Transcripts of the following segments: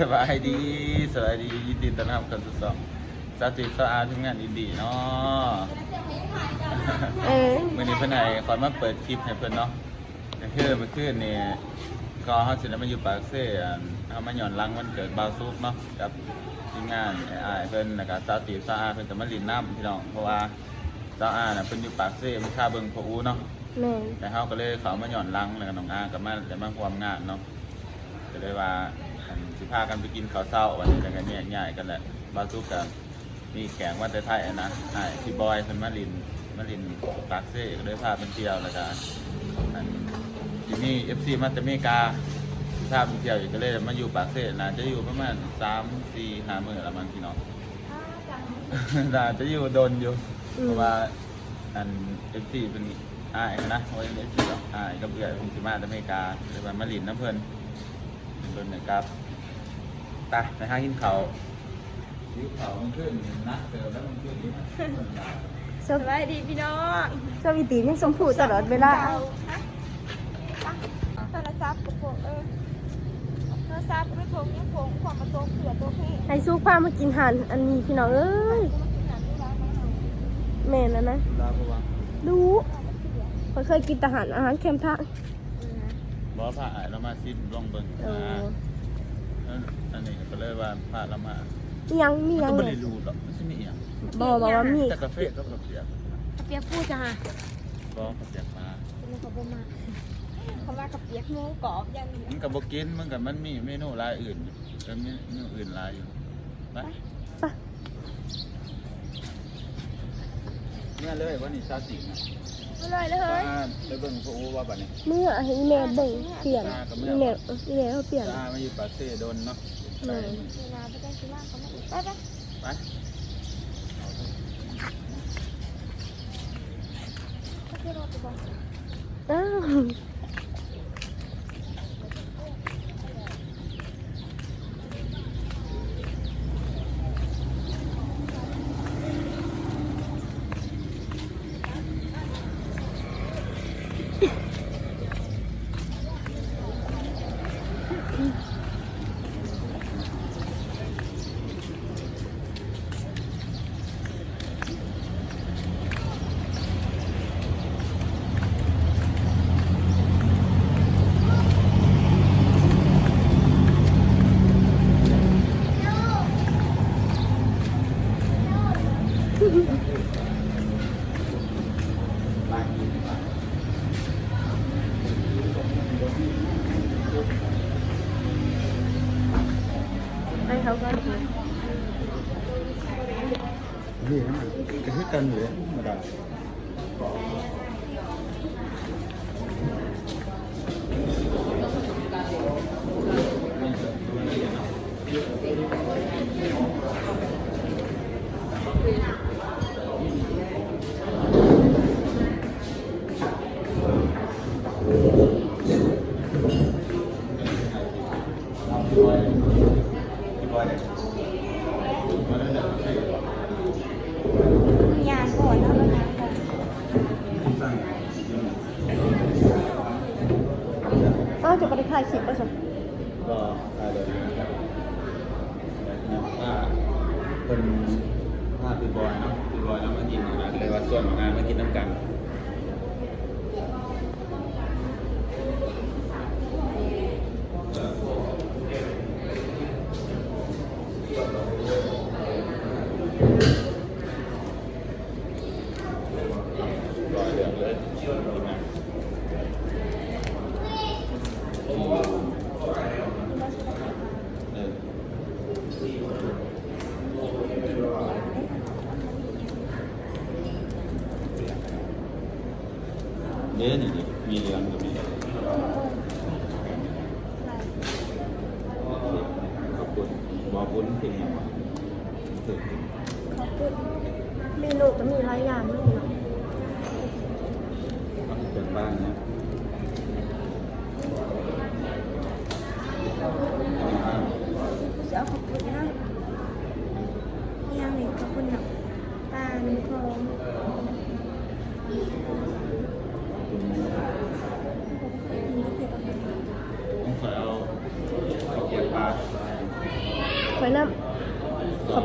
สบายดีสบายดียินดีต้อนรับกันทุกสองสาธิตสะอาดทำงานอินดีเนาะเออมื่อนี้เพื่อนให้คอยมาเปิดคลิปให้เพื่อนเนาะก็คือเมื่อคืนนี่ก็เขาสิได้มาอยู่ปากเซ่อันเขามาหย่อนหลังวันเกิดบาวซุปเนาะกับทีมงานไอ้อ้ายเพิ่นแล้วก็สาธิตสะอาดเพิ่นจะมาลินน้ำพี่น้องเพราะว่าสาวอาน่ะเพิ่นอยู่ปากเซ่มันค่าเบิ่งพออูเนาะแม่นแต่เขาก็เลยเขามาหย่อนหลังแล้วก็น้องอากับมาจะมาความงานเนาะก็เลยว่า อันสิพากันไปกินข้าวเช้าวันนี้แล้วก็เนี่ยง่ายกันแหละบาซุกกับมีแกงว่าแต่ไทยอะนะไอ้พี่บอยเพิ่นมาลินมาลินปากเซ่ก็เลยพาเป็นเที่ยวแล้วก็อันทีนี้เอฟซีมาจากอเมริกาพาเป็นเที่ยวอีกก็เลยมาอยู่ปากเซ่นะจะอยู่ประมาณสามสี่ห้ามื้อละมันพี่น้องน่าจะอยู่โดนอยู่เพราะว่าอันเอฟซีเป็นอ้ายนะเพราะเอฟซีหรอกอ้ายก็เบื่อผมสิมาจากอเมริกาเลยมามาลินน้ำเพิ่นเพิ่นนะครับ ไปไปหากินเขาวหิวเขาวมันขึ้นนักเติมแล้วมันขึ้นนี่นะสสบายดีพี่น้องสวีตีนี่สมผูตลอดเวลาเอาฮะโทรศัพท์กับผมเออโทรศัพท์ไม่โทรยังผมความมาโตเผื่อตัวพี่ไอซุกพามากินหันอันนี้พี่น้องเอ้ยกูมากินหนังดูร้านไหมเอาแม่นแล้วนะลาบวะรู้เขาเคยกินทหารอาหารเค็มทักบอผ่าอ้ายเรามาซิดลองเบิ่งเอนะอ อันนี้ก็เลยว่าผ่าเรามามียังมีมันยังก็ไม่เลได้ยรู้หรอกมันสิมีอหย่างบอกบอกว่ามีแต่กาแฟก็แบบเปียกเปียกพูดจ้ะบอกเปียกมา เป็นเขาบ่มาเขามากับเปียกงูกรอบยังมันกับบกินมันกับมันมีเมนูรายอื่นอยู่แต่เมนูอื่นรายอยู่ไปไปเมื่อเลยวันนี้ซาตินะ ไม่เลยเลยซาไปเบิ่งพระอูว่าบัดนี้เมื่อให้แม่เบิ่งเปลี่ยนอีเมลอีเมลเขาเปลี่ยนซามาอยู่ปาเซ่โดนเนาะไปเลยเวลาไปได้กินมากเขาไม่ไปไปไปก็คือรอไปบอกอ้าว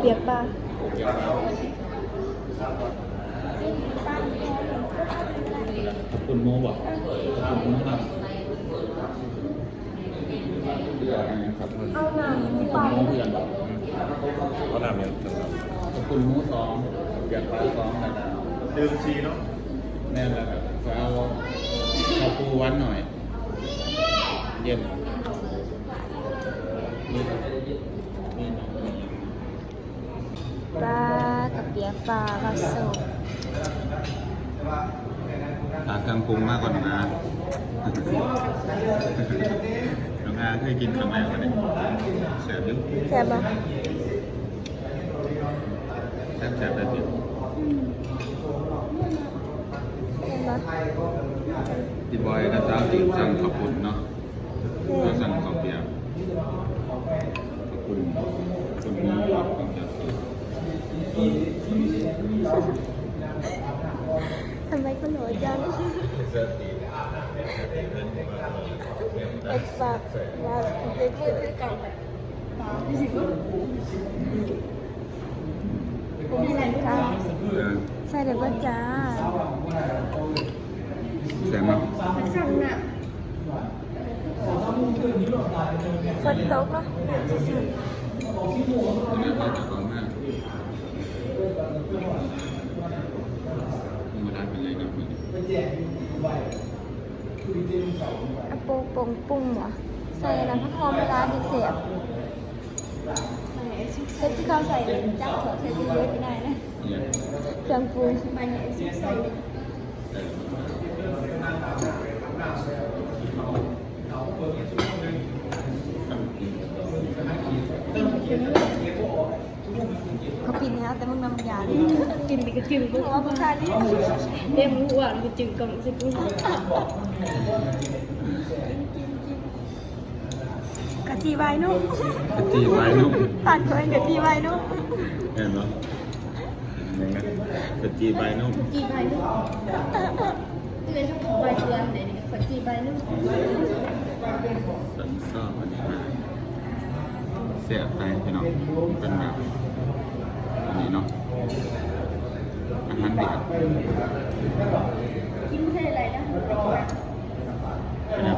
ปียกปลาคุณโมบอกคุณโมครับเรืออะไรนะครับเอาหนังคุณโมเพื่อนบอกเขาทำเนี่ยขอบคุณหมูสองเกียรติปลาสองนะครับดื่มซีเนาะแน่นแล้วครับจะเอาข้าวปูวันหน่อย เยี่ยมนี่ครับนี่น้องนี่ ปลากับเปียกปลาผสมหาเครื่องปรุงมากกว่าน้องอาน้องอาเคยกินครั้งแรกวันนี้แสบอยุ่แซ่บปะแสบแสบแบบนี้เห็นปะพี่บอยกับสาวติสั่งขอบคุณเนาะเราสั่งข้าวเปียกขอบคุณขอบคุณหมูครับของเจ้าสี ทำไมก็หน่อยจังเอ็กซ์ฝากลาเด็กมือถือกันผมใส่ค่ะเออใส่เดี๋ยวก็จ้าแสบมั้งสั่งน่ะฝนตกเนาะอันนี้ก็จะของมากมาได้เป็นไรนะมันอะโปงปงปุ้งเหรอใส่น้ำพักหอมเวลาดีเสียบเซ็ตที่เขาใส่จับถั่วใส่ที่เยอะไม่ได้นะเนี่ยเครื่องปรุงมันเนี่ยซุปใส่เขาปิดนะแต่มึงนำยาดิกินไปก็จืดเพราะว่าผู้ชายนี่เต็มหัวมันจืดก่อนสิกูกะทิใบนุ่มกะทิไว้นุ่มตัดเคยกะทิใบนุ่มเห็นไหมยังไงกะทิใบนุ่มจีใบนุ่มเลยทุกของใบเตือนไหนนี่กะทิใบนุ่มสันซอบอันนี้มาเสียบไปพี่น้องเป็นแบบอั นนี้เนาะอาหารเด็กกินไม่ใช่อะไรนะนะครับ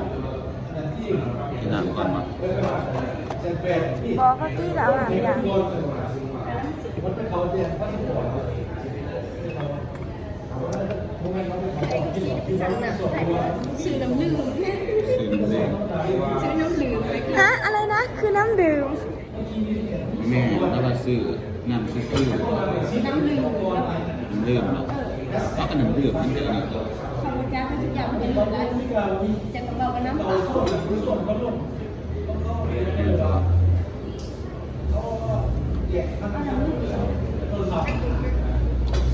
กินน้ำก่อนมาบอกก็ที่แล้วอะอย่างซื้อน้ำดื่มฮะอะไรนะ คือน้ำดื่มแม่แล้วก็ซื้อ น้ำซื้อซื้อน้ำดื่มน้ำดื่มเนาะแล้วก็น้ำดื่มมันเยอะนี่ธรรมชาติทุกอย่างเป็นหมดแล้วจะกระเป๋ากับน้ำเปล่า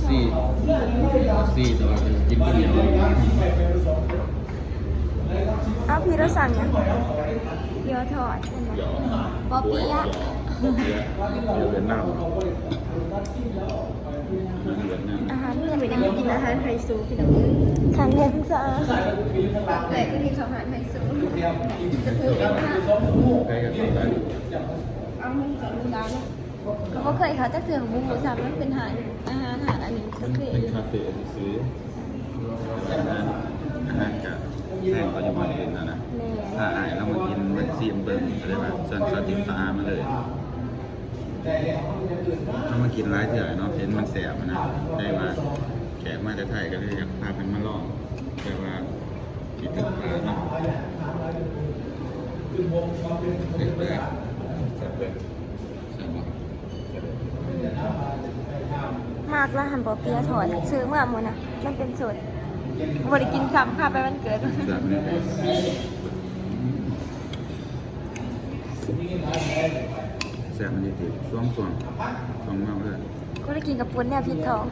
สี่สี่ตัวกินคนเดียวเอาพี่เราสั่งยังเดี๋ยวถอดเห็นไหมปอเปียะ เดี๋ยวเดือนหน้าเดือนหน้าอาหารเนี่ยเป็นยังกินอาหารไฮโซพี่น้องครั้งแรกที่สะอาดแต่ก็มีเขาอาหารไฮโซจะถือเป็นอาหารใกล้กันไปเอามึงกับมึงร้านเนี่ยเขาก็เคยเขาจะเถื่อนหมูหมูสับมันเป็นอาหารอาหารอาหารอันนี้ก็คือเป็นคาเฟ่ซื้ออาหารอาหารกับแท่งก็จะมาเองนะนะแม่ถ้าอายเรามากินมันซีมเบิ้งอะไรแบบส่วนสติสะอามาเลย ถ้ามากินร้ายเถื่อเนาะเห็นมันแสบนะได้ว่าแขกมาจะไทยก็เลยอยากพาเป็นมาลองแต่ว่าคิดถึงปลาเนาะเด็กเลยแสบเลยแสบบอกมากแล้วหันปอเปียถอดซื้อเมื่อมดนะมันเป็นสูตรบริกินซ้ำค่ะไปวันเกิดแสบเลยแสบมันดีติช่วงส่วงช่วงมากเลยก็ได้กินกับปุ้นเนี่ยพิษทอง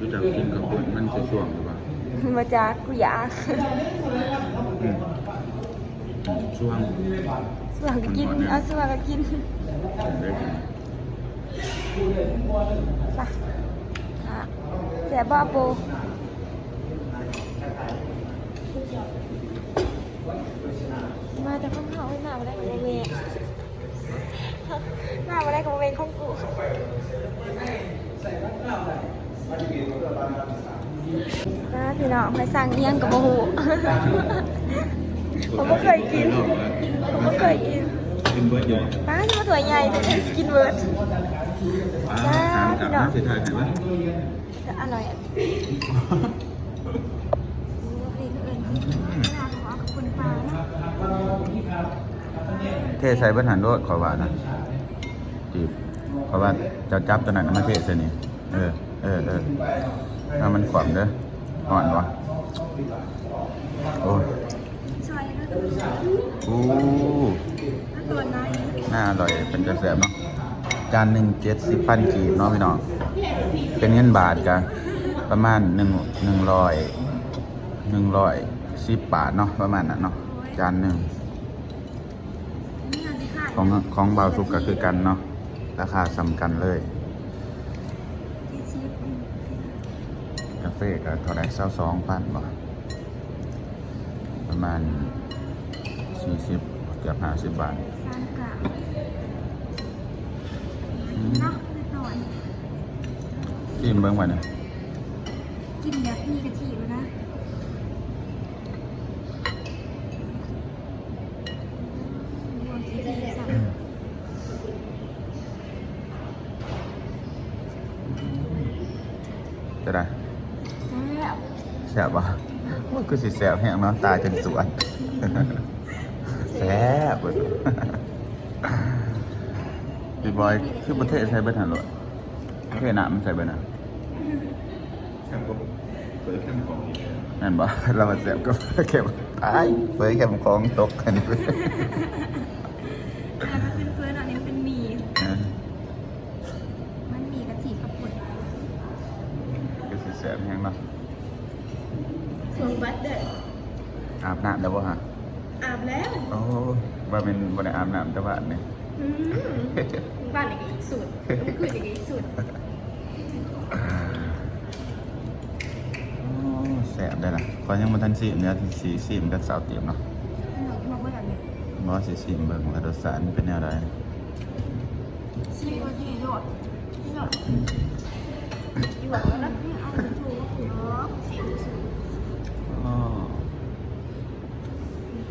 รู้จักกินกับคนมันจะช่วงหรือเปล่ามาจากกุยาอืมช่วงส่วนก็กินเอาส่วนก็กินได้กินไปอะเสียบ้าโปมาแต่ข้างเขาไม่มาไม่ได้กับเมย์เฮา หน้ามาได้กับเวงของกูนะพี่น้องไปสั่งเอี้ยงกับโมโหผมก็เคยกิน ผมก็เคยกินกินเบิร์ดอยู่ป้าที่มาตัวใหญ่แต่สกินเวิร์ดป้าสามกับน้ำสีไทยเห็นไหมอร่อยอะนี่ก็เอิญขอบคุณป้านะ เทใส่เบิ้ลหันด้วยขอว่านะจีบขอว่าเจะจับตัวนั้นมาเทใส่นี่เออเออเออถ้ามันขวามเด้ออ่อนวะโอ้ยซอยนะอู้ตัวไหนน่าอร่อยเป็นกระแสบเนาะจานหนึ่งเจ็ดสิบพันกีบเนาะพี่น้องเป็นเงินบาทกันประมาณหนึ่งหนึ่งร้อยหนึ่งร้อยสิบบาทเนาะประมาณนั้นเนาะจานหนึ่งนี่งานสิค่ะ ของของเบาสุกก็คือกันเนาะราคาสำคัญเลยที่ชิปกาแฟก็เท่าไหร่เศร้าสองพันบาทประมาณสี่สิบเกือบห้าสิบบาทสามกะเนาะเรียบร้อยที่เบิ้งวันนี้กินแบบมีกะทิ จะได้แล้วแซ่บปะมันคือสิแซ่บแห้งเนาะตาจนสวนแซ่บเบิดพี่บอยคือประเทศใช้เบิดหันรถประเทศหนามใส่เบิดน่ะนั่นบ่เรามาแซ่บก็เข็มตายเฟยเข็มของตกกันอันนั้นเป็นเฟิร์นอันนี้เป็นหมี่ มันหมี่กะทิขับปุ่น ก็สิแซ่บแห้งเนาะ ส่งบัตรเด้ออาบน้ำแล้วบ่ฮะอาบแล้วโอ้ว่าเป็นบ่ได้อาบน้ำแต่ว่านี่อืมบ้านไหนก็อีกสุดต้องคืนอีกสุดโอ้แสบได้ล่ะก่อนยังมาทันซีมเนี่ยสีซีมกับสาวเตรียมเนาะให้หนูมาเบิร์ดอันนี้บอสีซีมเบิ่งว่ารสชาติมันเป็นแนวใดซีกะทิโดดนี่แบบอยู่หวังแล้วนะ นี่เอาไปถูกหัว เสียงสุด อ๋อ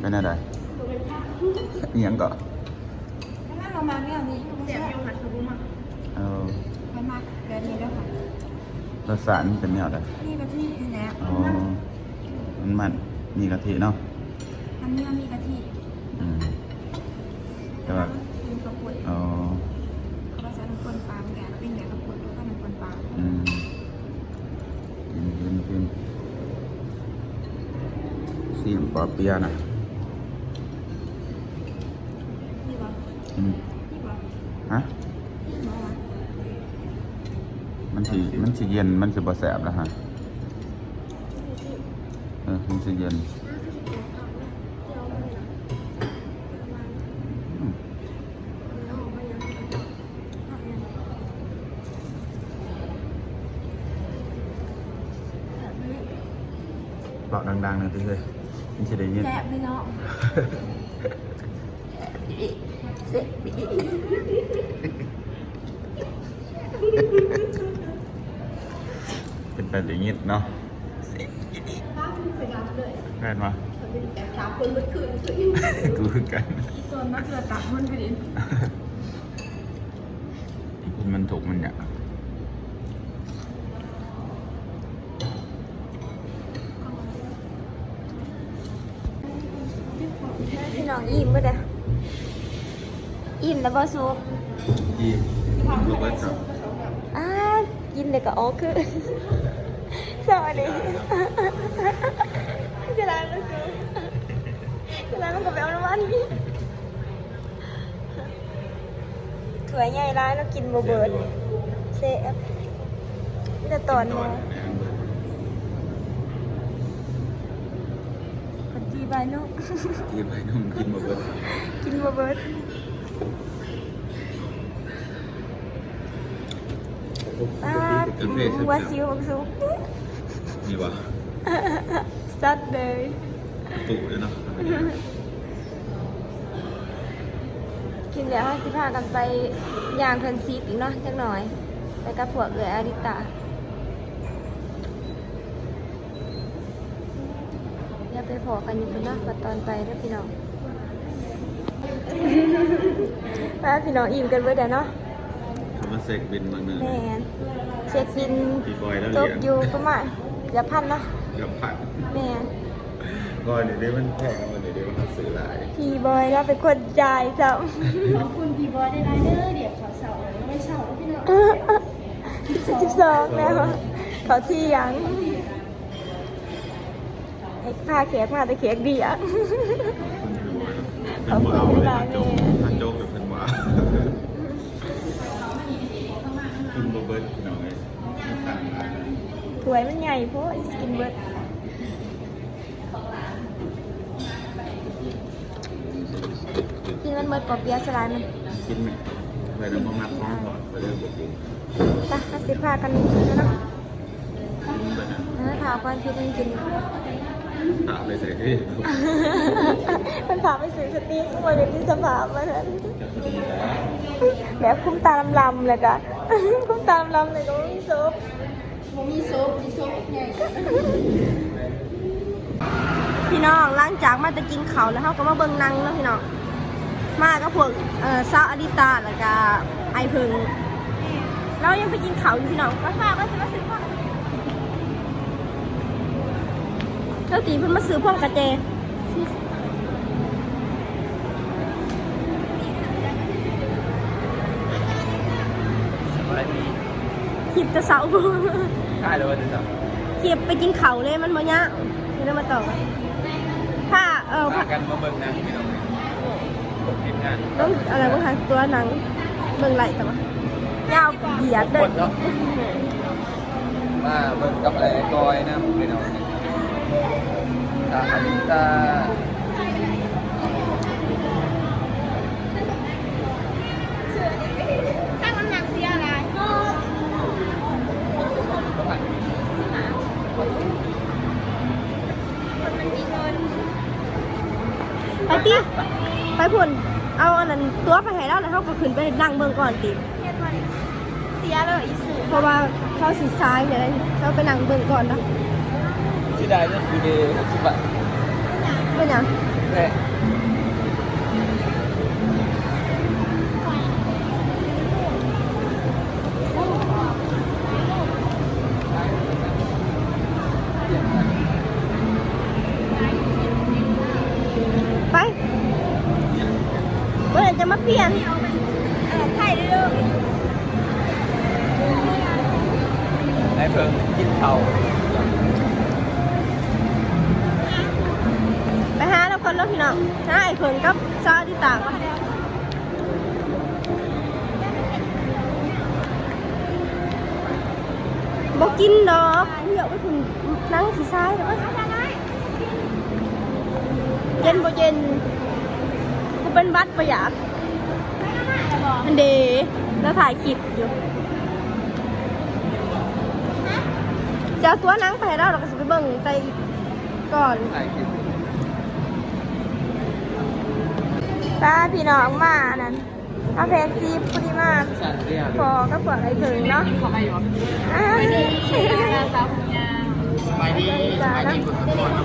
เป็นแนวใดตัวเป็นผ้าอิหยังก็แล้วเรามาเนี่ยนี่เสียงอยู่หัดทุกมาเออมันมาแบบนี้แล้วค่ะรสชาติมันเป็นแนวใดนี่กะทินี่แหละอ๋อมันมันมีกะทิเนาะอันนี้มีกะทิอืมแต่ว่าเป็นกระปุกอ๋อเราใช้น้ำข้นปลาแกะเป็นแบบกระปุกแล้วก็น้ำข้นปลาอืมกินกินกินซีมปอเปียะนะ นี่วะ อืม นี่วะ ฮะ นี่วะ มัน สิมันสิเย็นมันสิบ่แสบแล้วฮะเออมันสิเย็นอืมบอกดังๆหน่อยสิเฮ้ยมันสิได้ยินแกะพี่น้อง เป็นไปได้ยินเนาะผ้าที่เคยรับเลยแม่นวะมันเป็นแต่สาคนเมื่อคืนคือกูคือกันตัวนักเรือตักมันไปดิคุณมันถูกมันอยากพี่น้องอิ่มปะเด้ออิ่มแล้วบ่ซุปยีลูกเบิร์ดครับอ่ากินเด็กก็โอ้คือ สวัสดีจะได้มาซุปจะได้มันก็ไปเอาน้ำมันนี่ถั่วยใหญ่ร้ายแล้วกินบ่เบิดเซฟนี่แต่ตอนมอคนจีบายเนุยีไปนุ่มกินหมดเบิร์ดกินบ่เบิดป้าดกินหัวซิวบักซุป มีวะสัดเลยตุเลยเนาะกินมแล้วห้าสิบห้ากันไปย่างเพิ่นซีฟอีกเนาะจักหน่อย ไปกับพวกเอืออาริตาอย่าไปพอกันอยู่เพิ่นเนาะบัดตอนไปเด้อพี่น้องไปพี่น้องอิ่มกันเบิดแล้วเนาะคือมาเสกบินบางหนึ่งแม่นเช็คบินปีบอยแล้วตเรีกยนอยู่ประมาณ เดี๋ยวพันเนาะกับผัดแม่นก่อนเดี๋ยวนี้มันแพงกันเดี๋ยวนี้มันซื้อหลายพี่บอยเราเป็นคนจ่ายจ้ะขอบคุณพี่บอยได้ไรเด้อเดี๋ยวขอเสาร์ไม่เสาร์พี่น้องสิบสองแล้วเขาที่ยังไอ้พาเค้กมาแต่เค้กดีอะเป็นบ่เอาเลยนะโจ๊กถ้าโจ๊กกับเป็นว่าคุณโบเบิร์ตพี่น้องเลยไม่สั่งมา ถวยมันใหญ่เพราะสกินเบิร์ดกินมันเบิร์ดปอเปียะสลายมันกินไหมไปน้ำมันมัดท้องก่อนไปเรื่องบทกินไปมาสิพากันแล้วเนาะกินไปนะเออถามความคิดยังกินตาไปใส่ที่มันพาไปซื้อสติ๊กมาเลยที่สภาพมาเถอะแบบคุ้มตาลำๆเลยกะคุ้มตาลำๆเลยก็ไม่มีซุ ปมีซุปมีซุปไงพี่น้องหลังจากมาจะกินเขาวแล้วเขาก็มาเบิ่งหนังเนาะพี่น้องมาก็พวกเอ่อซาวอดิตาแล้วก็ไอเพึงเรายังไปกินเขาวอยู่พี่น้องก็ฝากไว้สิมาซื้อพ่อเจ้าตีเพิ่นมาซื้อพ่อกระเจคลิปจะเสา ได้เลยว่าจะจับคลิปไปกินเขาวเลยมันบ่ยะนี่เรามาต่อกันถ้าเออพากันมาเบิ่งหนังพี่น้องทีมงานต้องอะไรบ้างคะตัวหนังเบิ่งไหลแต่ว่ายาวเหยียดเด้คนเนาะมาเบิ่งกับอะไรไอ้กอยนะพี่น้องตาอันนี้ตา ไปติไปพุ่น เอาอันนั้นตัวไปให้เราแล้วเขาก็ขึ้นไปนั่งเบิ่งก่อนติเฮ็ดมันเสียเลยอีสื่อเพราะว่าเขาสิซ้ายเนี่ยเราไปนั่งเบิ่งก่อนเนาะที่ได้เนี่ยคือเดย์หกสิบบาทเป็นหยังแม่ ไป เปลี่ยนเออไทยเด้อไอ้เพิ่งกินเขาไปหาแล้วคนแล้วพี่น้องหาไอ้เพิ่นกับซาที่ต่างบอกกินดอกเดี๋ยวไปถึงนั่งสีซ้ายแล้วเย็นบ่เย็นกูเป็นบัดประหยัด อันเดแล้วถ่ายคลิปอยู่จะเอาตัวนั่งไปให้เราเราก็จะไปเบิ่งไปก่อนถ่ายคลิปป้าพี่น้องมานั้นเอาเพนซีพุดีมากสั่นเรียกพอก็เปิดไอ้ถึงเนาะขาไปอยู่ไปดีไปดีกว่าทุกคนเนาะ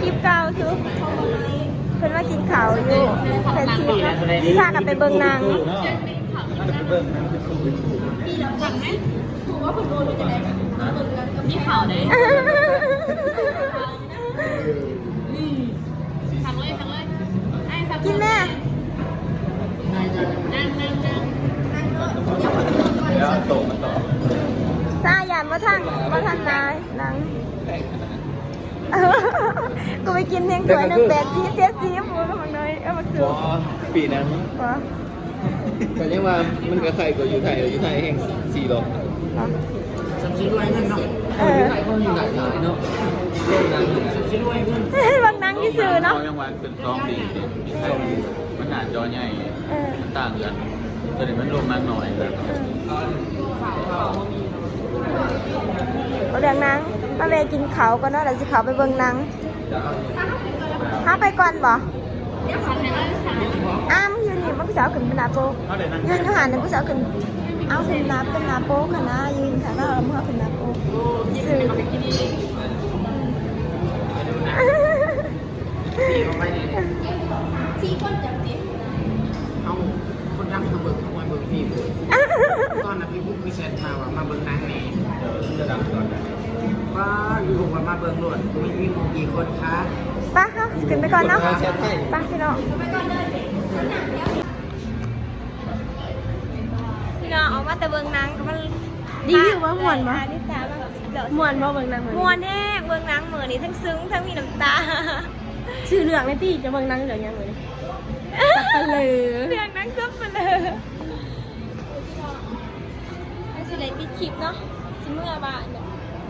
คลิปเก่าซุเพิ่นว่า กินข้าวอยู่เพนซีเนาะที่พากันไปเบิ่งหนางมีข่าวเลยกินแม่แล้วโตมันต่อซาหยานมาทางมาทางนายหนังกูไปกินเพียงตัวหนึงแปดทีเจ็ดทีหมูกับ เลยเอามาซื้อปีนั้นวะก็ยังว่ามันก็ใครก็อยู่ไทยอยู่ไทยแห่งสี่หลอกสามชิ้นรวยเงินเนาะเออไทยก็อยู่หลายหลายเนาะเรื่องนั้นสามชิ้นรวยเงินบางหนังที่ซื้อเนาะเขายังวันเป็นซองดีใช่มันหนาจอใหญ่เออมันต่างกันตัวนี้มันลงมากหน่อยนะเอาเรื่องหนังมาเวกินเขาวก่อนเนาะเดี๋ยวสิเขาไปเบิ่งหนังหาไปก่อนบ่ อ้ามงยืนนี่มันผู้สาวขึ้นเป็นหนาโปกเขาเดี๋ยวนั่งยืนอยู่หันเนี่ยผู้สาวขึ้นเอาขึ้นหนาเป็นหนาโปค่ะนะยืนค่ะแล้วเอามือขึ้นหนาโปสื่อสี่คนจับดิเอาคนดังเขาเบิกเขาไว้เบิกพี่เบิกตอนนั้นพี่บุ๊กมีแชทมาว่ามาเบิกนางนี่จะดังก่อนว่าอยู่ผมว่ามาเบิกหลวดมีมีกี่คนคะ ขึ้นไปก่อนเนาะแชทให้ไป้าพี่น้องพี่น้องเอามาแต่เบิ่งหนังก็มันรีวิวว่าม่วนบ่อ่านี่ตาแบบเดี๋ยวม่วนบ่เบิ่งนางเหมือนม่วนแน่เบิ่งหนังเหมือนนี่ทั้งซึ้งทั้งมีน้ำตาชื่อเรื่องเลยตี้จะเบิ่งนางเรื่องยังเลยสับปะเลอเรื่องนั้นก็ไปเลยให้สิเลยปิดคลิปเนาะสิเมื่อบ้านเดี๋ยว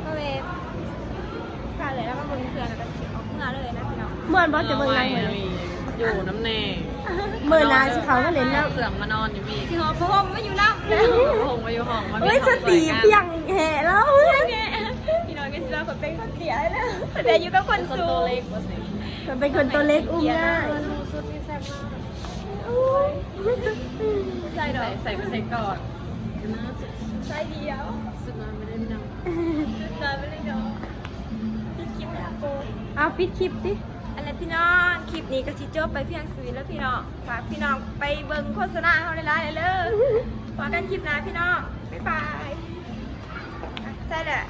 ก็เลยพาเลยแล้วมาเบิ่งเพื่อนแล้วก็สิออกเมื่อเลย นะพี่น้องม่วนบ่จะเบิ่งนางเหมือนอยู่น้ำแน่เมื่อนาสิเขาก็เล่นน้ำเสื่อมมานอนอยู่พี่สิหอพมมาอยู่น้ำแล้วหงมาอยู่ห้องมาเฮ้ยสติเพียงแห่แล้วพี่น้องก็สิว่าคนเป็นคนเสียเลยแต่อยู่กับคนคนสูโตงเล็กว่าสิมันเป็นคนตัวเล็กอุ้มง่ายสุดที่แซ่บมากใจดอใส่กใส่ไปใส่ก่อนใจเดียวสุดนอนไม่ได้ไม่นั่งนอนไปเลยเนาะปิดคลิปแล้วโกเอาปิดคลิปดิอะไร พี่น้อง คลิปนี้ก็สิจบไปเพียงสุดแล้วพี่น้องฝากพี่น้องไปเบิ่งโฆษณาเฮาหลายๆเลยเด้อว่ากันคลิปหน้าพี่น้อง บ๊ายบายใช่แหละ